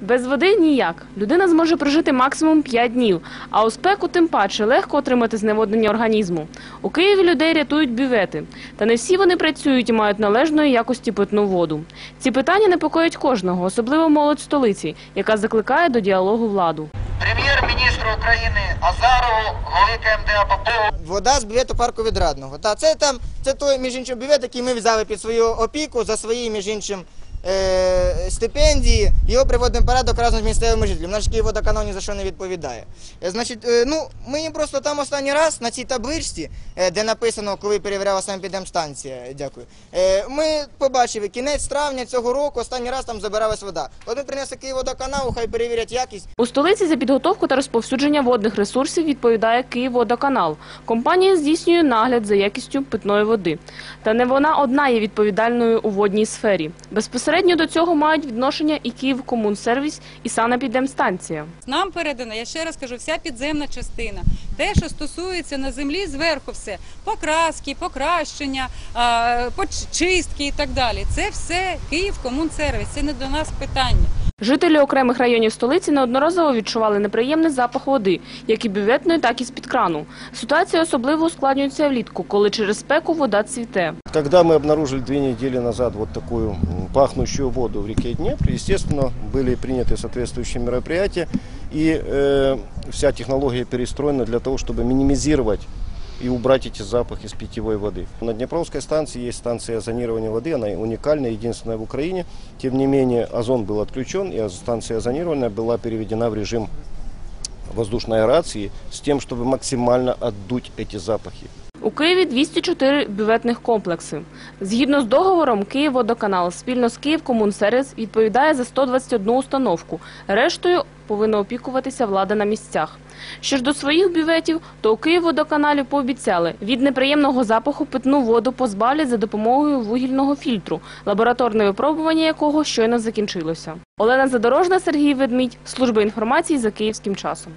Без води ніяк. Людина зможе прожити максимум 5 днів, а у спеку тим паче легко отримати зневоднення організму. У Києві людей рятують бювети. Та не всі вони працюють і мають належної якості питну воду. Ці питання непокоять кожного, особливо молодь столиці, яка закликає до діалогу владу. прем'єр-міністру України Азарову, голові КМДА Попову. Вода з бювету парку відрадного. Та це там це той між іншим бювет, який ми взяли під свою опіку за свої між іншим. Е, стипендії його приводимо в порядок разом з місцевими жителями. Наш Київводоканал ні за що не відповідає. Е, значить, е, ну ми їм просто там останній раз на цій табличці, де написано, коли перевіряла санепідемстанція, дякую. Ми побачили кінець травня цього року. Останній раз там забиралась вода. Ми принесли Київводоканалу, хай перевірять якість. У столиці за підготовку та розповсюдження водних ресурсів відповідає Київводоканал. Компанія здійснює нагляд за якістю питної води. Та не вона одна є відповідальною у водній сфері. Безпосередньо до цього мають відношення і Київкомунсервіс, і санепідемстанція. Нам передана, я ще раз кажу, вся підземна частина. Те, що стосується на землі, зверху все покраски, покращення, почистки чистки і так далі. Це все Київкомунсервіс. Це не до нас питання. Жителі окремих районів столиці неодноразово відчували неприємний запах води, як і бюветної, так і з-під крану. Ситуація особливо ускладнюється влітку, коли через спеку вода цвіте. Когда мы обнаружили две недели назад вот такую м, пахнущую воду в реке Днепр, естественно, были приняты соответствующие мероприятия, и э, вся технология перестроена для того, чтобы минимизировать и убрать эти запахи с питьевой воды. На Днепровской станции есть станция озонирования воды, она уникальная, единственная в Украине. Тем не менее, озон был отключен, и станция озонирования была переведена в режим воздушной аэрации с тем, чтобы максимально отдуть эти запахи. У Києві 204 бюветних комплекси. Згідно з договором, Київводоканал спільно з Київкомунсервіс відповідає за 121 установку. Рештою повинна опікуватися влада на місцях. Що ж до своїх бюветів, то у Київводоканалі пообіцяли, від неприємного запаху питну воду позбавлять за допомогою вугільного фільтру, лабораторне випробування якого щойно закінчилося. Олена Задорожна, Сергій Ведмідь, служба інформації за київським часом.